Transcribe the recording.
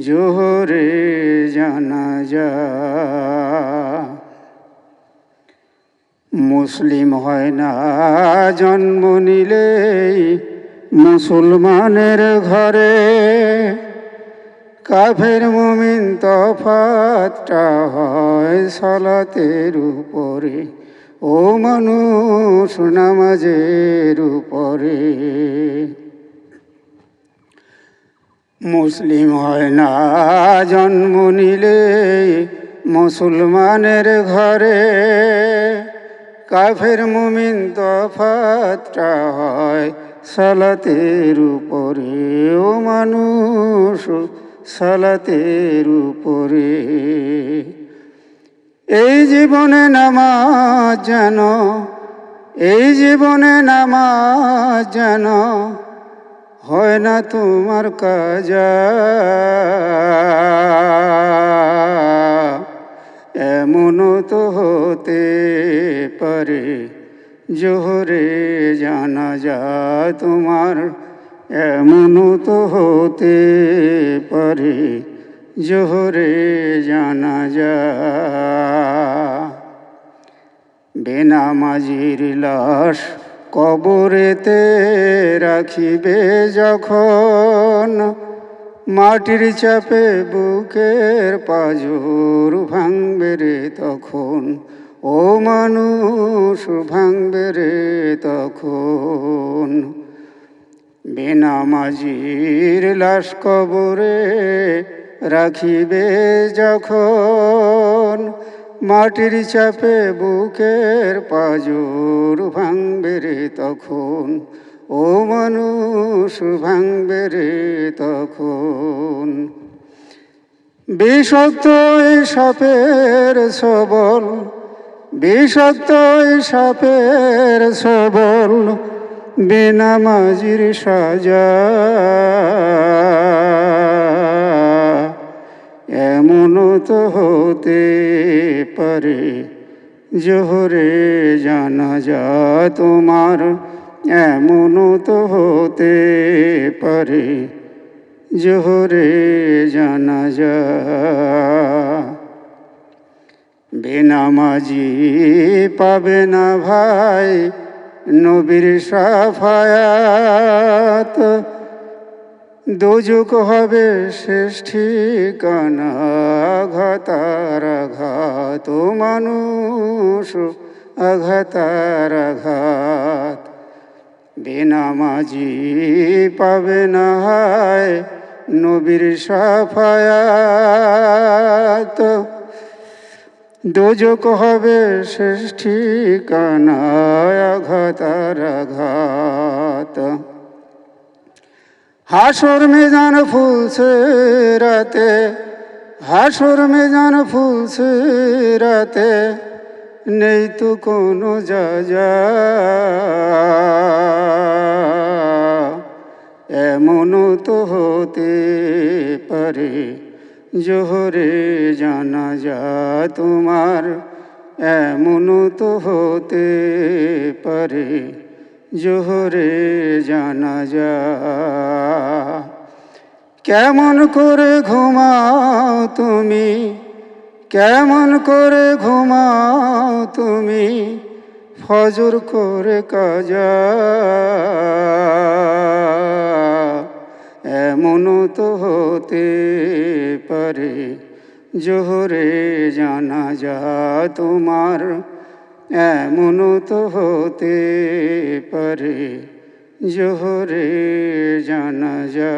জোহরে জানা যা। মুসলিম হয় না, জন্ম নিলেই মুসলমানের ঘরে। কাফের মুমিন তফাতটা হয় সালাতের উপরে, ও মানুষ নামাজের উপরে। মুসলিম হয় না, জন্ম নিলে মুসলমানের ঘরে। কাফের মুমিন তফাতটা হয় সালাতের উপরে ও মানুষ সালাতের উপরে। এই জীবনে নামাজ যেন এই জীবনে নামাজ যেন হয় না তোমার কাজা। এমন তো হতে পারে জোহরে জানা যা তোমার। এমন তো হতে পারে জোহরে জানা যা বেনামাজির লাশ কবরেতে রাখিবে যখন মাটির চাপে বুকের পাজর ভাঙবে রে তখন, ও মানুষ ভাঙবে রে তখন। বেনামাজির লাশ কবরে রাখিবে যখন মাটির চাপে বুকের পাজর ভাঙবে রে তখন। ও মানুষ, ভাঙবে রে তখন। বিষাক্ত সাপের সবল, বিষাক্ত সাপের সবল বেনামাজির সাজা। এমন তো হতে পারে, জোহরে জানা যা তোমার, এমন তো হতে পারে, জোহরে জানা যা বেনামাজি পাবে না ভাই নবীর সাফায়াত। দোজক হবে শেষ ঠিকানা আঘাত মানুষ আঘাতার আঘাত বেনামাজি পাবে না হায় নবীর সাফায়াত। দোজক হবে শেষ ঠিকানা আঘাত হাসর মেজান ফুলছে রাতে, হাসর মেজান ফুলছে রাতে, নেই তো কোনো যা যা এমন তো হতে পারে জোহরে জানা যা তোমার, এমন তো হতে পারে জোহরে জানা যা কেমন করে ঘুমাও তুমি? কেমন করে ঘুমাও তুমি? ফজর করে কাজা। এমন তো হতে পারে, জোহরে জানা যা তোমার এমন তো হতে পারে জোহরে জানা যা